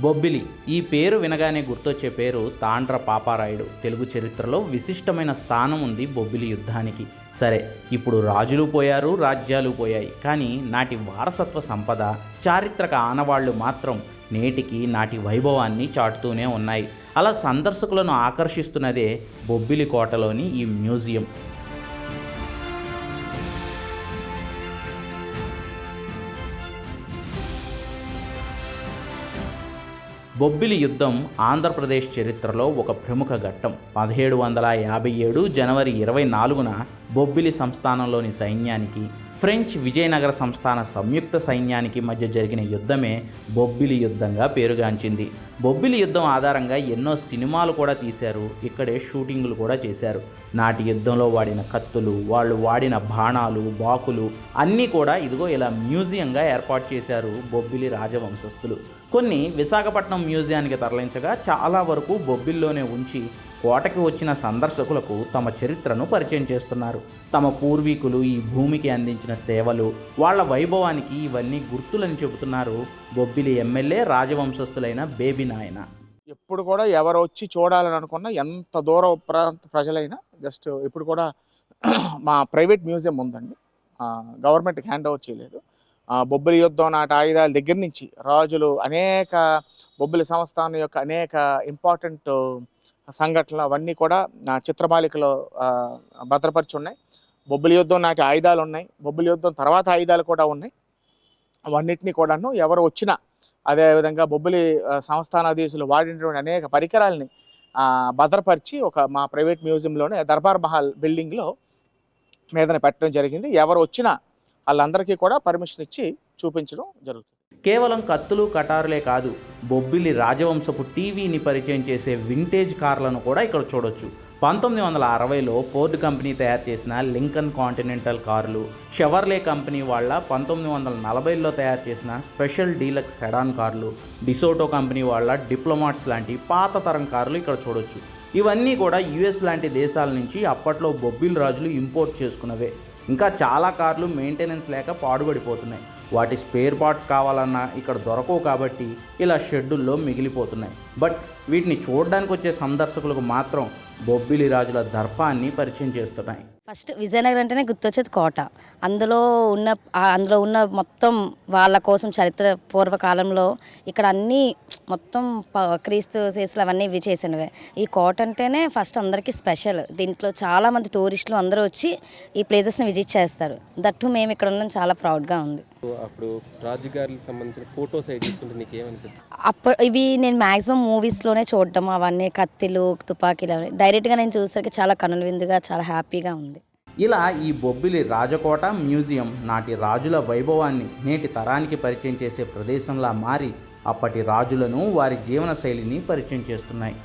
బొబ్బిలి. ఈ పేరు వినగానే గుర్తొచ్చే పేరు తాండ్ర పాపారాయుడు. తెలుగు చరిత్రలో విశిష్టమైన స్థానం ఉంది బొబ్బిలి యుద్ధానికి. సరే ఇప్పుడు రాజులు పోయారు రాజ్యాలు పోయాయి. కానీ నాటి వారసత్వ సంపద చారిత్రక ఆనవాళ్ళు మాత్రం నేటికి నాటి వైభవాన్ని చాటుతూనే ఉన్నాయి. అలా సందర్శకులను ఆకర్షిస్తున్నదే బొబ్బిలి కోటలోని ఈ మ్యూజియం. బొబ్బిలి యుద్ధం ఆంధ్రప్రదేశ్ చరిత్రలో ఒక ప్రముఖ ఘట్టం. పదిహేడు వందల యాభై ఏడు జనవరి ఇరవై నాలుగున బొబ్బిలి సంస్థానంలోని సైన్యానికి ఫ్రెంచ్ విజయనగర సంస్థాన సంయుక్త సైన్యానికి మధ్య జరిగిన యుద్ధమే బొబ్బిలి యుద్ధంగా పేరుగాంచింది. బొబ్బిలి యుద్ధం ఆధారంగా ఎన్నో సినిమాలు కూడా తీశారు. ఇక్కడే షూటింగులు కూడా చేశారు. నాటి యుద్ధంలో వాడిన కత్తులు వాళ్ళు వాడిన బాణాలు బాకులు అన్నీ కూడా ఇదిగో ఇలా మ్యూజియంగా ఏర్పాటు చేశారు బొబ్బిలి రాజవంశస్థులు. కొన్ని విశాఖపట్నం మ్యూజియానికి తరలించగా చాలా వరకు బొబ్బిల్లోనే ఉంచి కోటకి వచ్చిన సందర్శకులకు తమ చరిత్రను పరిచయం చేస్తున్నారు. తమ పూర్వీకులు ఈ భూమికి అందించిన సేవలు వాళ్ళ వైభవానికి ఇవన్నీ గుర్తులని చెబుతున్నారు బొబ్బిలి ఎమ్మెల్యే రాజవంశస్థులైన బేబీ నాయన. ఎప్పుడు కూడా ఎవరు వచ్చి చూడాలని అనుకున్నా ఎంత దూర ప్రాంత ప్రజలైనా జస్ట్ ఇప్పుడు కూడా మా ప్రైవేట్ మ్యూజియం ఉందండి. గవర్నమెంట్కి హ్యాండ్ ఓవర్ చేయలేదు. బొబ్బిలి యుద్ధం నాటి ఆయుధాల దగ్గర నుంచి రాజులు అనేక బొబ్బిలి సంస్థానం యొక్క అనేక ఇంపార్టెంట్ సంఘటనలు అవన్నీ కూడా నా చిత్రమాలికలో భద్రపరిచి ఉన్నాయి బొబ్బిలి యుద్ధం నాటి ఆయుధాలు ఉన్నాయి. బొబ్బిలి యుద్ధం తర్వాత ఆయుధాలు కూడా ఉన్నాయి. అవన్నిటినీ కూడాను ఎవరు వచ్చినా అదేవిధంగా బొబ్బిలి సంస్థానాధీశులు వాడినటువంటి అనేక పరికరాలని భద్రపరిచి ఒక మా ప్రైవేట్ మ్యూజియంలోనే దర్బార్ మహల్ బిల్డింగ్లో మీదన పెట్టడం జరిగింది. ఎవరు వచ్చినా వాళ్ళందరికీ కూడా పర్మిషన్ ఇచ్చి చూపించడం జరుగుతుంది. కేవలం కత్తులు కటారులే కాదు బొబ్బిలి రాజవంశపు టీవీని పరిచయం చేసే వింటేజ్ కార్లను కూడా ఇక్కడ చూడొచ్చు. పంతొమ్మిది వందల అరవైలో ఫోర్డ్ కంపెనీ తయారు చేసిన లింకన్ కాంటినెంటల్ కార్లు షెవర్లే కంపెనీ వాళ్ళ పంతొమ్మిది వందల నలభైలో తయారు చేసిన స్పెషల్ డీలక్స్ సెడాన్ కార్లు డిసోటో కంపెనీ వాళ్ళ డిప్లొమాట్స్ లాంటి పాత తరం కార్లు ఇక్కడ చూడొచ్చు. ఇవన్నీ కూడా యుఎస్ లాంటి దేశాల నుంచి అప్పట్లో బొబ్బిల్ రాజులు ఇంపోర్ట్ చేసుకున్నవే. ఇంకా చాలా కార్లు మెయింటెనెన్స్ లేక పాడుబడిపోతున్నాయి. వాటి స్పేర్ పార్ట్స్ కావాలన్నా ఇక్కడ దొరకవు కాబట్టి ఇలా షెడ్యూల్లో మిగిలిపోతున్నాయి. బట్ వీటిని చూడడానికి వచ్చే సందర్శకులకు మాత్రం బొబ్బిలి రాజుల దర్పాన్ని పరిచయం చేస్తున్నాయి. ఫస్ట్ విజయనగరం అంటేనే గుర్తొచ్చేది కోట. అందులో ఉన్న అందులో ఉన్న మొత్తం వాళ్ళ కోసం చరిత్ర పూర్వకాలంలో ఇక్కడ అన్నీ మొత్తం క్రీస్తు శేషులు అవన్నీ ఇవి చేసినవే. ఈ కోట అంటేనే ఫస్ట్ అందరికీ స్పెషల్. దీంట్లో చాలా మంది టూరిస్టులు అందరూ వచ్చి ఈ ప్లేసెస్ని విజిట్ చేస్తారు. దట్టు మేము ఇక్కడ ఉన్నాం చాలా ప్రౌడ్గా ఉంది. అప్పుడు రాజుగారికి సంబంధించిన ఫోటోస్ నీకు ఏమనిపిస్తుంది? అప్పుడు ఇవి నేను మ్యాక్సిమం మూవీస్లోనే చూడటం అవన్నీ కత్తిలు తుపాకీలు అవన్నీ. డైరెక్ట్గా నేను చూసరికి చాలా కనుల విందుగా చాలా హ్యాపీగా ఉంది. ఇలా ఈ బొబ్బిలి రాజకోట మ్యూజియం నాటి రాజుల వైభవాన్ని నేటి తరానికి పరిచయం చేసే ప్రదేశంలా మారి అప్పటి రాజులను వారి జీవనశైలిని పరిచయం చేస్తున్నాయి